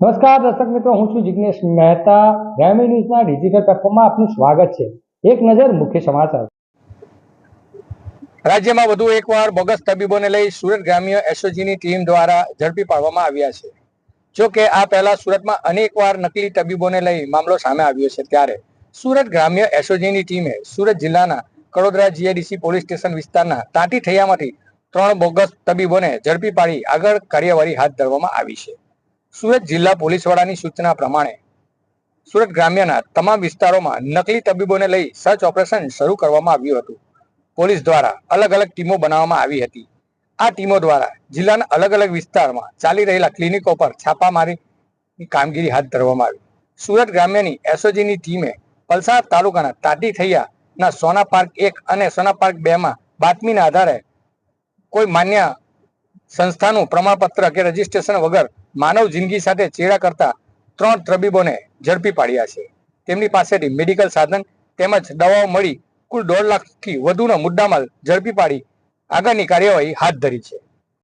નમસ્કાર દર્શક મિત્રો, હું છું જિગ્નેશ મહેતા. ગ્રામી ન્યૂઝના ડિજિટલ પ્લેટફોર્મમાં આપનું સ્વાગત છે. એક નજર મુખ્ય સમાચાર. રાજ્યમાં વધુ એકવાર બોગસ તબીબોને લઈ સુરત ગ્રામ્ય એસઓજીની ટીમ દ્વારા ઝડપી પાડવામાં આવ્યા છે. જો કે આ પહેલા સુરતમાં અનેકવાર નકલી તબીબોને લઈ મામલો સામે આવ્યો છે ત્યારે સુરત ગ્રામ્ય એસઓજીની ટીમે સુરત જિલ્લાના કડોદરા જીઆઈડીસી પોલીસ સ્ટેશન વિસ્તારના તાંટી થયામાંથી ત્રણ બોગસ તબીબોને ઝડપી પાડી આગળ કાર્યવાહી હાથ ધરવામાં આવી છે. સુરત જિલ્લા પોલીસ વડાની સૂચના પ્રમાણે સુરત ગ્રામ્યના તમામ વિસ્તારોમાં નકલી તબીબોને લઈ સર્ચ ઓપરેશન શરૂ કરવામાં આવ્યું હતું. પોલીસ દ્વારા અલગ અલગ ટીમો બનાવવામાં આવી હતી. આ ટીમો દ્વારા જિલ્લાના અલગ અલગ વિસ્તારમાં ચાલી રહેલા ક્લિનિકો પર છાપામારીની કામગીરી હાથ ધરવામાં આવી. સુરત ગ્રામ્યની એસઓજીની ટીમે પલસાડ તાલુકાના તાટી થૈયાના સોના પાર્ક એક અને સોના પાર્ક બેમાં બાતમીના આધારે કોઈ માન્ય સંસ્થાનું પ્રમાણપત્ર કે રજીસ્ટ્રેશન વગર માનવ જિંદગી સાથે ચેડા કરતા ત્રણ તબીબોને ઝડપી પાડ્યા છે. તેમની પાસેથી મેડિકલ સાધન તેમજ દવાઓ મળી કુલ દોઢ લાખથી વધુનો મુદ્દામાલ ઝડપી પાડી આગળની કાર્યવાહી હાથ ધરી છે.